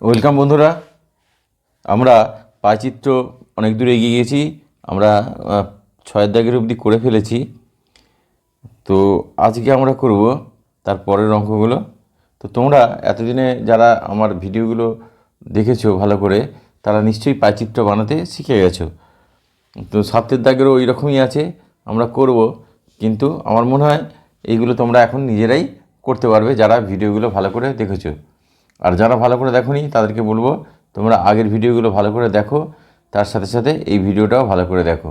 Welcome বন্ধুরা। আমরা পায়চিত্র অনেক দূর এগিয়ে গেছি আমরা ছয়ের দাগের অবধি করে ফেলেছি। তো আজকে আমরা করব তার পরের অঙ্কগুলো। তো তোমরা এতদিনে যারা আমার ভিডিওগুলো দেখেছ ভালো করে, তারা নিশ্চয়ই পায়চিত্র বানাতে শিখে গেছো। তো সাতের দাগেরও ওই রকমই আছে, আমরা করব। কিন্তু আমার মনে হয় এইগুলো তোমরা এখন নিজেরাই করতে পারবে যারা ভিডিওগুলো ভালো করে দেখেছ। আর যারা ভালো করে দেখোনি, তাদেরকে বলব তোমরা আগের ভিডিওগুলো ভালো করে দেখো, তার সাথে সাথে এই ভিডিওটাও ভালো করে দেখো।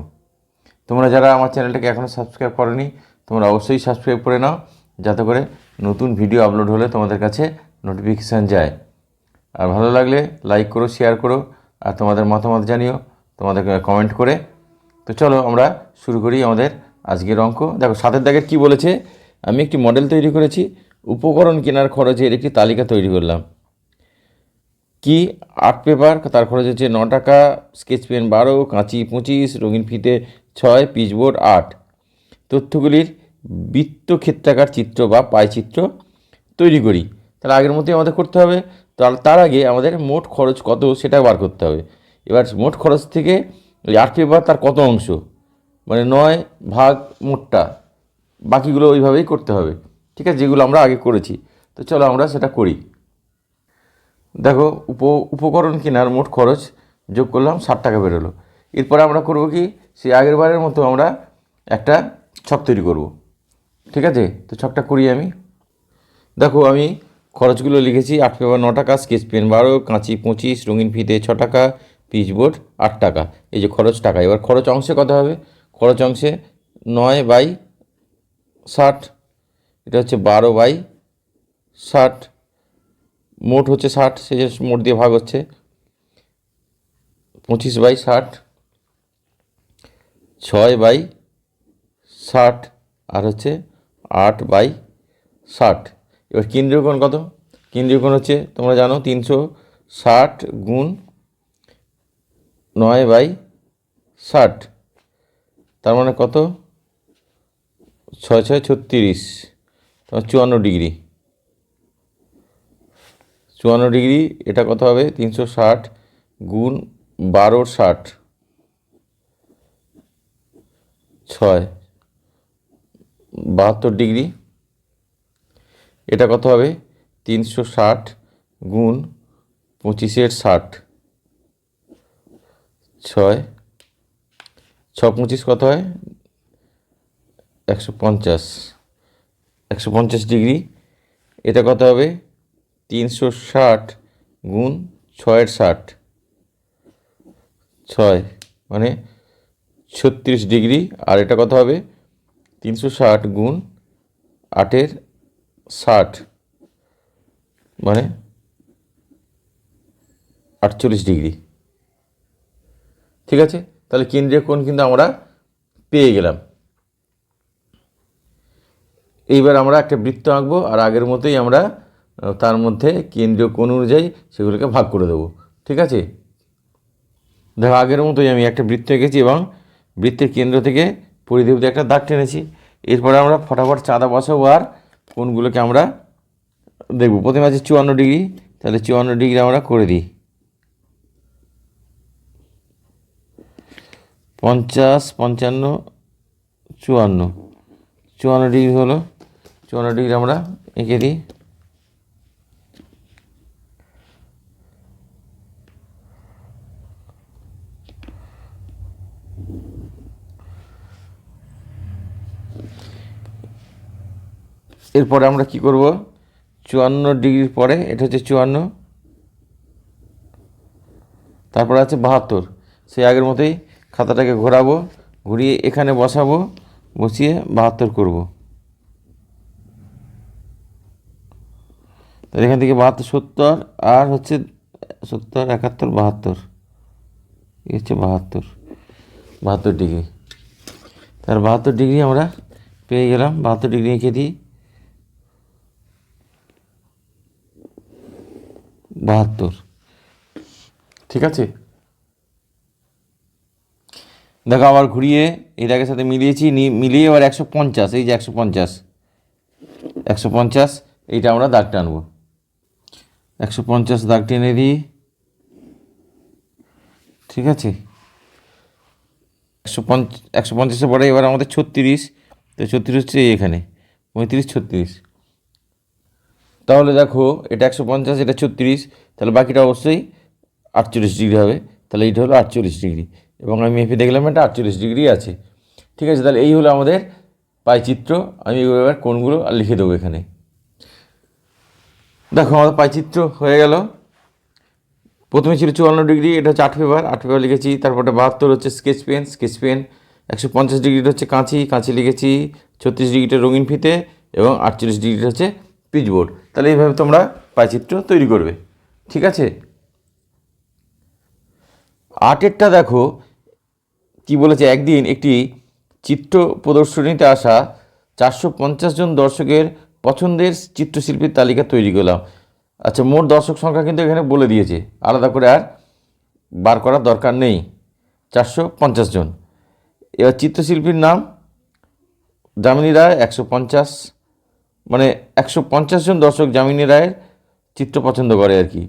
তোমরা যারা আমার চ্যানেলটাকে এখনও সাবস্ক্রাইব করনি, তোমরা অবশ্যই সাবস্ক্রাইব করে নাও, যাতে করে নতুন ভিডিও আপলোড হলে তোমাদের কাছে নোটিফিকেশান যায়। আর ভালো লাগলে লাইক করো, শেয়ার করো, আর তোমাদের মতামত জানিও, তোমাদের কমেন্ট করে। তো চলো আমরা শুরু করি আমাদের আজকের অঙ্ক। দেখো, সাতের দাগের কি বলেছে? আমি একটি মডেল তৈরি করেছি, উপকরণ কেনার খরচের একটি তালিকা তৈরি করলাম। কি আর্ট পেপার, তার খরচ হচ্ছে ন টাকা, স্কেচ পেন বারো, কাঁচি পঁচিশ, রঙিন ফিতে ছয় পিচবোর্ড আট। তথ্যগুলির বৃত্তক্ষেত্রাকার চিত্র বা পায়চিত্র তৈরি করি। তাহলে আগের মতোই আমাদের করতে হবে। তার আগে আমাদের মোট খরচ কত সেটা বার করতে হবে। এবার মোট খরচ থেকে ওই আর্ট পেপার তার কত অংশ? মানে নয় ভাগ মোটটা। বাকিগুলো ওইভাবেই করতে হবে। ঠিক আছে? যেগুলো আমরা আগে করেছি। তো চলো আমরা সেটা করি। দেখো, উপ, উপকরণ কেনার মোট খরচ যোগ করলাম ষাট টাকা বেরোলো। এরপরে আমরা করব কি, সেই আগের বারের মতো আমরা একটা ছক তৈরি করব। ঠিক আছে? তো ছকটা করি আমি। দেখো, আমি খরচগুলো লিখেছি, আট পেপার ন টাকা, স্কেচ পেন বারো, কাঁচি পঁচিশ, রঙিন ফিতে ছ টাকা পিচবোর্ড আট টাকা। এই যে খরচ টাকা, এবার খরচ অংশে কত হবে। খরচ অংশে নয় বাই ষাট, এটা হচ্ছে বারো বাই ষাট মোট হচ্ছে ষাট সে যে মোট দিয়ে ভাগ হচ্ছে পঁচিশ বাই ষাট, ছয় বাই ষাট, আর হচ্ছে আট বাই ষাট। এবার কেন্দ্রীয় কোণ কত? কেন্দ্রীয় কোণ হচ্ছে, তোমরা জানো, তিনশো ষাট গুণ নয় বাই ষাট। তার মানে কত? ছয় ছয় ছত্রিশ, তোমার চুয়ান্ন ডিগ্রি। চুয়ান্ন ডিগ্রি, এটা কত হবে? তিনশো ষাট গুণ বারোর ষাট। ছয়। বাহাত্তর ডিগ্রি। এটা কত হবে? তিনশো ষাট গুণ পঁচিশের ষাট। ছয়। ছ পঁচিশ কত হয়? একশো পঞ্চাশ। একশো পঞ্চাশ ডিগ্রি। এটা কত হবে? তিনশো ষাট গুণ ছয়ের ষাট। ছয় মানে ছত্রিশ ডিগ্রি, আর এটা কত হবে? তিনশো ষাট গুণ আটের ষাট মানে আটচল্লিশ ডিগ্রি। ঠিক আছে? তাহলে কেন্দ্রীয় কোণ কিন্তু আমরা পেয়ে গেলাম। এইবার আমরা একটা বৃত্ত আঁকবো, আর আগের মতোই আমরা তার মধ্যে কেন্দ্রীয় কোণ অনুযায়ী সেগুলোকে ভাগ করে দেবো। ঠিক আছে? দেখো, আগের মতোই আমি একটা বৃত্ত এঁকেছি এবং বৃত্তের কেন্দ্র থেকে পরিধি একটা দাগ টেনেছি। এরপরে আমরা ফটাফট চাঁদা বসাবো আর কোনগুলোকে আমরা দেখব। প্রথমে আছে চুয়ান্ন ডিগ্রি। তাহলে চুয়ান্ন ডিগ্রি আমরা করে দিই। পঞ্চাশ, পঞ্চান্ন, চুয়ান্ন। চুয়ান্ন ডিগ্রি হলো, চুয়ান্ন ডিগ্রি আমরা এঁকে দিই। এরপরে আমরা কি করব? চুয়ান্ন ডিগ্রির পরে, এটা হচ্ছে চুয়ান্ন। তারপরে আছে বাহাত্তর। সেই আগের মতোই খাতাটাকে ঘোরাবো, ঘুরিয়ে এখানে বসাবো, বসিয়ে বাহাত্তর করব। তাহলে এখান থেকে বাহাত্তর, সত্তর, আর হচ্ছে সত্তর, একাত্তর, বাহাত্তর। এই হচ্ছে বাহাত্তর। বাহাত্তর ডিগ্রি। তার বাহাত্তর ডিগ্রি আমরা পেয়ে গেলাম। বাহাত্তর ডিগ্রি এঁকে দিই। বাহাত্তর। ঠিক আছে? দেখো, আবার ঘুরিয়ে এটাকে সাথে মিলিয়েছি মিলিয়ে এবার একশো পঞ্চাশ, এই যে একশো পঞ্চাশ। একশো পঞ্চাশ, এইটা আমরা দাগ টানবো। একশো পঞ্চাশ দাগ টেনে দিই। ঠিক আছে? একশো পঞ্চ, একশো পঞ্চাশের পরে এবার আমাদের ছত্রিশ, তো ছত্রিশ হচ্ছে এখানে। পঁয়ত্রিশ, ছত্রিশ। তাহলে দেখো, এটা একশো পঞ্চাশ, এটা ছত্রিশ, তাহলে বাকিটা অবশ্যই আটচল্লিশ ডিগ্রি হবে। তাহলে এইটা হলো আটচল্লিশ ডিগ্রি এবং আমি মেপে দেখলাম এটা আটচল্লিশ ডিগ্রি আছে। ঠিক আছে, তাহলে এই হলো আমাদের পাইচিত্র আমি এবার কোনগুলো আর লিখে দেবো এখানে। দেখো, আমাদের পাইচিত্র হয়ে গেল। প্রথমে ছিল চুয়ান্ন ডিগ্রি, এটা হচ্ছে আট পেপার। আট পেপার লিখেছি তারপরে বাহাত্তর হচ্ছে স্কেচ পেন। স্কেচ পেন একশো পঞ্চাশ ডিগ্রিটা হচ্ছে কাঁচি কাঁচি লিখেছি, ছত্রিশ ডিগ্রিটা রঙিন ফিতে এবং আটচল্লিশ ডিগ্রিটা হচ্ছে পিচবোর্ড তাহলে এইভাবে তোমরা পাইচিত্র তৈরি করবে। ঠিক আছে? আটেরটা দেখো, কি বলেছে, একদিন একটি চিত্র প্রদর্শনীতে আসা চারশো পঞ্চাশ জন দর্শকের পছন্দের চিত্রশিল্পীর তালিকা তৈরি করলাম। আচ্ছা মোট দর্শক সংখ্যা কিন্তু এখানে বলে দিয়েছে। আলাদা করে আর বার করার দরকার নেই। চারশো পঞ্চাশ জন। এবার চিত্রশিল্পীর নাম যামিনী রায়, একশো পঞ্চাশ। মানে একশো পঞ্চাশ জন দর্শক যামিনী রায়ের চিত্র পছন্দ করে আর কি।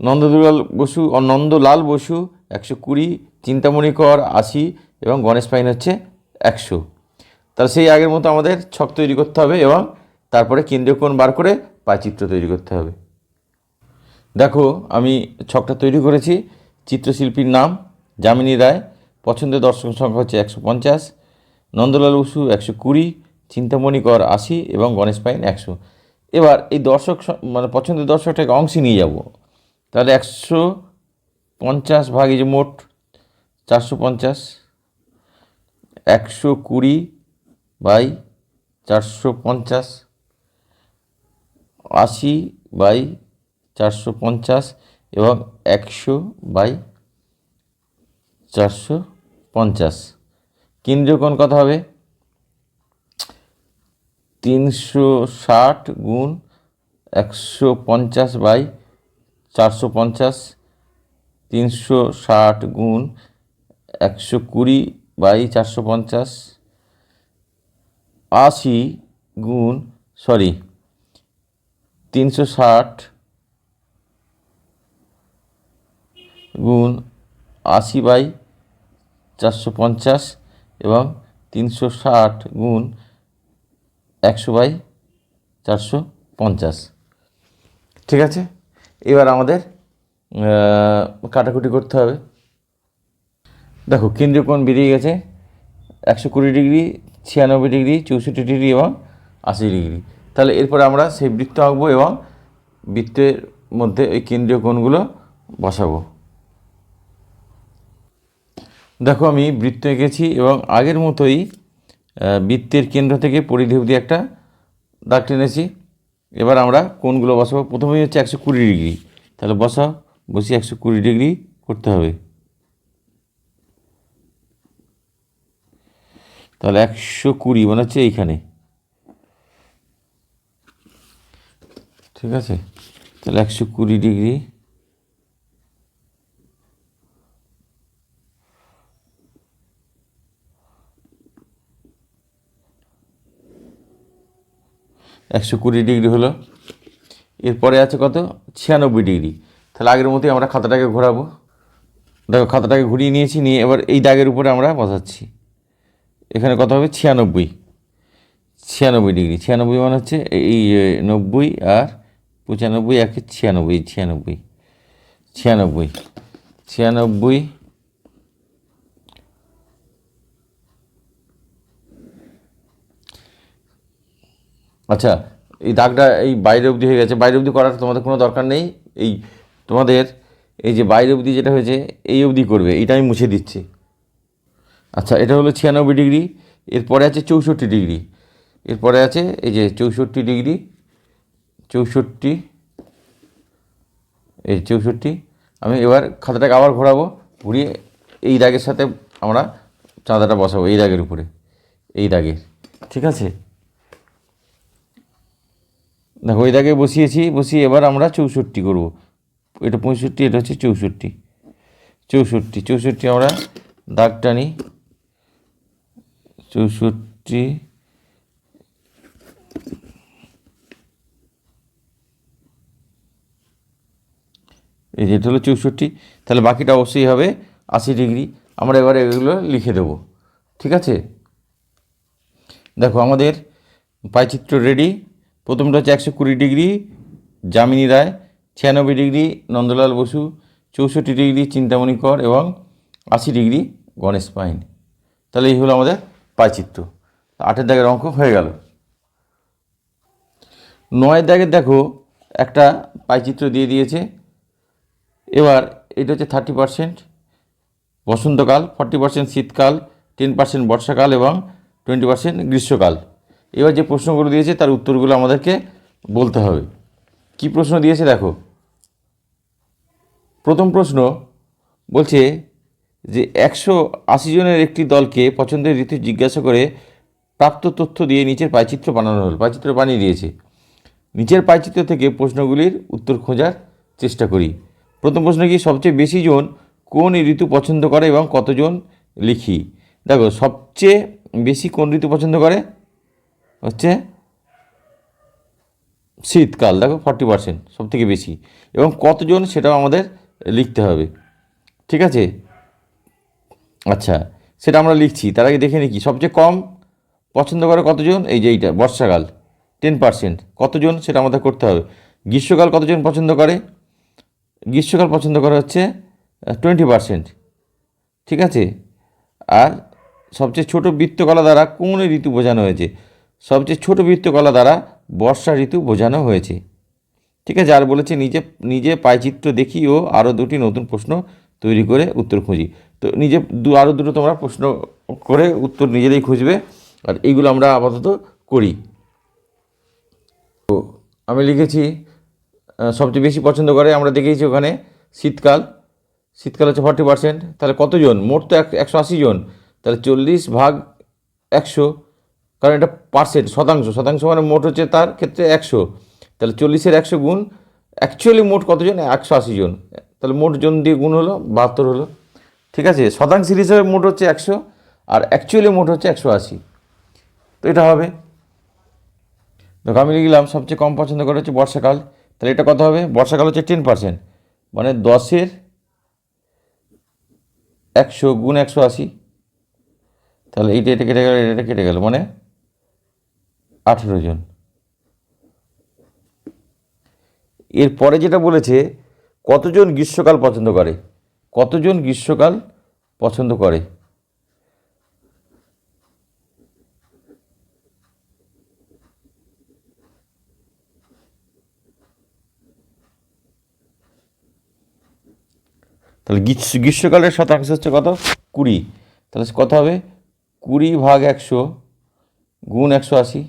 নন্দদুলাল বসু ও নন্দলাল বসু একশো কুড়ি, চিন্তামণি কর আশি এবং গণেশ পাইন হচ্ছে একশো। তাহলে সেই আগের মতো আমাদের ছক তৈরি করতে হবে এবং তারপরে কেন্দ্রীয় কোণ বার করে পায়চিত্র তৈরি করতে হবে। দেখো, আমি ছকটা তৈরি করেছি। চিত্রশিল্পীর নাম যামিনী রায়। পছন্দের দর্শক সংখ্যা হচ্ছে একশো পঞ্চাশ, নন্দলাল বসু একশো কুড়ি চিন্তামণি কর আশি এবং গণেশ পাইন একশো। এবার এই দর্শক মানে পছন্দের দর্শকটাকে অংশে নিয়ে যাব। তাহলে একশো পঞ্চাশ ভাগ যে মোট চারশো পঞ্চাশ, একশো কুড়ি বাই চারশো পঞ্চাশ, আশি বাই চারশো পঞ্চাশ এবং একশো বাই চারশো পঞ্চাশ। কেন্দ্রীয় কোণ কত হবে? তিনশো ষাট গুণ একশো পঞ্চাশ বাই চারশো পঞ্চাশ, তিনশো ষাট গুণ একশো কুড়ি বাই চারশো পঞ্চাশ, আশি গুণ, সরি, তিনশো ষাট গুণ আশি বাই চারশো পঞ্চাশ এবং তিনশো ষাট গুণ একশো বাই চারশো পঞ্চাশ। ঠিক আছে? এবার আমাদের কাটাকুটি করতে হবে। দেখো, কেন্দ্রীয় কোণ বেরিয়ে গেছে একশো কুড়ি ডিগ্রি, ছিয়ানব্বই ডিগ্রি, চৌষট্টি ডিগ্রি এবং আশি ডিগ্রি। তাহলে এরপরে আমরা সেই বৃত্ত আঁকবো এবং বৃত্তের মধ্যে ওই কেন্দ্রীয় কোণগুলো বসাবো। দেখো, আমি বৃত্ত এঁকেছি এবং আগের মতোই বৃত্তের কেন্দ্র থেকে পরিধি অবধি একটা দাগ টেনেছি এবার আমরা কোনগুলো বসাবো। প্রথমেই হচ্ছে একশো কুড়ি ডিগ্রি। তাহলে বসাও বসি একশো কুড়ি ডিগ্রি করতে হবে। তাহলে একশো কুড়ি মানে হচ্ছে এইখানে। ঠিক আছে? তাহলে একশো কুড়ি ডিগ্রি একশো কুড়ি ডিগ্রি হলো। এরপরে আছে কত? ছিয়ানব্বই ডিগ্রি। তাহলে আগের মতোই আমরা খাতাটাকে ঘোরাবো। দেখো, খাতাটাকে ঘুরিয়ে নিয়েছি, নিয়ে এবার এই দাগের উপরে আমরা বসাচ্ছি। এখানে কত হবে? ছিয়ানব্বই। ছিয়ানব্বই ডিগ্রি। ছিয়ানব্বই মানে হচ্ছে এই নব্বই আর পঁচানব্বই, একে ছিয়ানব্বই ছিয়ানব্বই। ছিয়ানব্বই। ছিয়ানব্বই আচ্ছা এই দাগটা এই বাইরে অবধি হয়ে গেছে। বাইরে অবধি করার তোমাদের কোনো দরকার নেই। এই তোমাদের, এই যে বাইরে অবধি যেটা হয়েছে, এই অবধি করবে। এইটা আমি মুছে দিচ্ছি। আচ্ছা এটা হলো ছিয়ানব্বই ডিগ্রি। এরপরে আছে চৌষট্টি ডিগ্রি। এরপরে আছে এই যে চৌষট্টি ডিগ্রি, চৌষট্টি, এই চৌষট্টি। আমি এবার খাতাটাকে আবার ঘোরাবো, ঘুরিয়ে এই দাগের সাথে আমরা চাঁদাটা বসাবো, এই দাগের উপরে। এই দাগের। ঠিক আছে? দেখো দাগে বসিয়েছি, বসিয়ে এবার আমরা চৌষট্টি করব। এটা পঁয়ষট্টি, এটা হচ্ছে চৌষট্টি। চৌষট্টি চৌষট্টি আমরা দাগ টানি। চৌষট্টি, এই যেটা হলো চৌষট্টি, তাহলে বাকিটা অবশ্যই হবে আশি ডিগ্রি। আমরা এবারে এগুলো লিখে দেবো, ঠিক আছে? দেখো, আমাদের পাইচিত্র রেডি। প্রথমটা হচ্ছে একশো কুড়ি ডিগ্রি যামিনী রায়, ছিয়ানব্বই ডিগ্রি নন্দলাল বসু, চৌষট্টি ডিগ্রি চিন্তামণি কর এবং আশি ডিগ্রি গণেশ পাইন। তাহলে এই হলো আমাদের পাইচিত্র। আটের দাগের অঙ্ক হয়ে গেল। নয়ের দাগের দেখো একটা পাইচিত্র দিয়ে দিয়েছে। এবার এটা হচ্ছে থার্টি পারসেন্ট বসন্তকাল, ফর্টি পার্সেন্ট শীতকাল, টেন পার্সেন্ট বর্ষাকাল এবং টোয়েন্টি পার্সেন্ট গ্রীষ্মকাল। এবার যে প্রশ্নগুলো দিয়েছে, তার উত্তরগুলো আমাদেরকে বলতে হবে। কি প্রশ্ন দিয়েছে দেখো? প্রথম প্রশ্ন বলছে যে, একশো আশি জনের একটি দলকে পছন্দের ঋতু জিজ্ঞাসা করে প্রাপ্ত তথ্য দিয়ে নিচের পাইচিত্র বানানো হল। পাইচিত্র বানিয়ে দিয়েছে। নিচের পাইচিত্র থেকে প্রশ্নগুলির উত্তর খোঁজার চেষ্টা করি। প্রথম প্রশ্ন কি, সবচেয়ে বেশি জন কোন ঋতু পছন্দ করে এবং কতজন লিখি? দেখো, সবচেয়ে বেশি কোন ঋতু পছন্দ করে? হচ্ছে শীতকাল, দেখো ফর্টি পার্সেন্ট সব থেকে বেশি। এবং কতজন সেটাও আমাদের লিখতে হবে। ঠিক আছে? আচ্ছা সেটা আমরা লিখছি, তার আগে দেখে নিই কি? সবচেয়ে কম পছন্দ করে কতজন? এই যে এইটা, বর্ষাকাল টেন পার্সেন্ট কতজন সেটা আমাদের করতে হবে। গ্রীষ্মকাল কতজন পছন্দ করে? গ্রীষ্মকাল পছন্দ করা হচ্ছে টোয়েন্টি পার্সেন্ট ঠিক আছে? আর সবচেয়ে ছোট বৃত্তকলা দ্বারা কোন ঋতু বোঝানো হয়েছে? সবচেয়ে ছোট বৃত্তকলা দ্বারা বর্ষা ঋতু বোঝানো হয়েছে। ঠিক আছে, আর বলেছে নিজে নিজে পাইচিত্র দেখি ও আরও দুটি নতুন প্রশ্ন তৈরি করে উত্তর খুঁজি। তো নিজে, দু আরও দুটো তোমরা প্রশ্ন করে উত্তর নিজেরাই খুঁজবে, আর এইগুলো আমরা আপাতত করি। তো আমি লিখেছি সবচেয়ে বেশি পছন্দ করে আমরা দেখেছি ওখানে শীতকাল। শীতকাল হচ্ছে ফর্টি পার্সেন্ট। তাহলে কতজন? মোট তো এক- একশো আশি জন। তাহলে চল্লিশ ভাগ একশো। কারণ এটা পার্সেন্ট শতাংশ। শতাংশ মানে মোট হচ্ছে তার ক্ষেত্রে একশো। তাহলে চল্লিশের একশো গুণ অ্যাকচুয়ালি মোট কতজন? একশো আশি জন। তাহলে মোট জন দিয়ে গুণ হলো, বাহাত্তর হলো। ঠিক আছে? শতাংশের হিসাবে মোট হচ্ছে একশো, আর অ্যাকচুয়ালি মোট হচ্ছে একশো আশি। তো এটা হবে। দেখো, আমি লিখলাম সবচেয়ে কম পছন্দ করে হচ্ছে বর্ষাকাল। তাহলে এটা কত হবে? বর্ষাকাল হচ্ছে টেন পার্সেন্ট মানে দশের একশো গুণ একশো আশি। তাহলে এইটা এটা কেটে গেল, এটা কেটে গেল। মানে আঠেরো জন। এরপরে যেটা বলেছে, কতজন গ্রীষ্মকাল পছন্দ করে? কতজন গ্রীষ্মকাল পছন্দ করে? তাহলে গ্রীষ্ম, গ্রীষ্মকালের শতাংশ হচ্ছে কত? কুড়ি। তাহলে কত হবে? কুড়ি ভাগ একশো গুণ একশো আশি।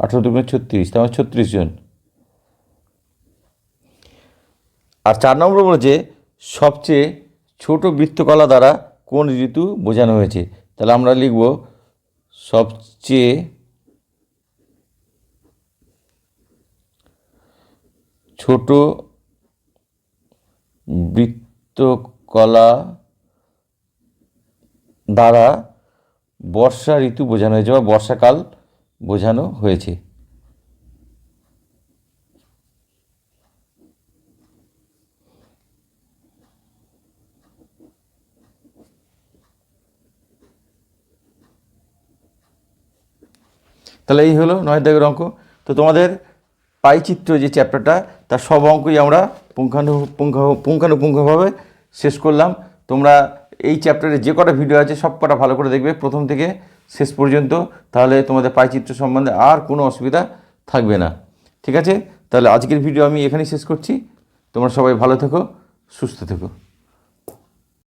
আঠেরো দুগুণে ছত্রিশ, তার মানে ছত্রিশ জন। আর চার নম্বর বলেছে সবচেয়ে ছোট বৃত্তকলা দ্বারা কোন ঋতু বোঝানো হয়েছে? তাহলে আমরা লিখব সবচেয়ে ছোট বৃত্তকলা দ্বারা বর্ষা ঋতু বোঝানো হয়েছে বা বর্ষাকাল বোঝানো হয়েছে। তাহলে এই হলো নয় দাগের অঙ্ক। তো তোমাদের পাইচিত্র যে চ্যাপ্টারটা, তার সব অঙ্কই আমরা পুঙ্খানু, পুঙ্খ, পুঙ্খানুপুঙ্খভাবে শেষ করলাম। তোমরা এই চ্যাপ্টারে যে কটা ভিডিও আছে সব কটা ভালো করে দেখবে। প্রথম থেকে শেষ পর্যন্ত, তাহলে তোমাদের পাইচিত্র সম্বন্ধে আর কোনো অসুবিধা থাকবে না। ঠিক আছে? তাহলে আজকের ভিডিও আমি এখানেই শেষ করছি। তোমরা সবাই ভালো থেকো, সুস্থ থেকো।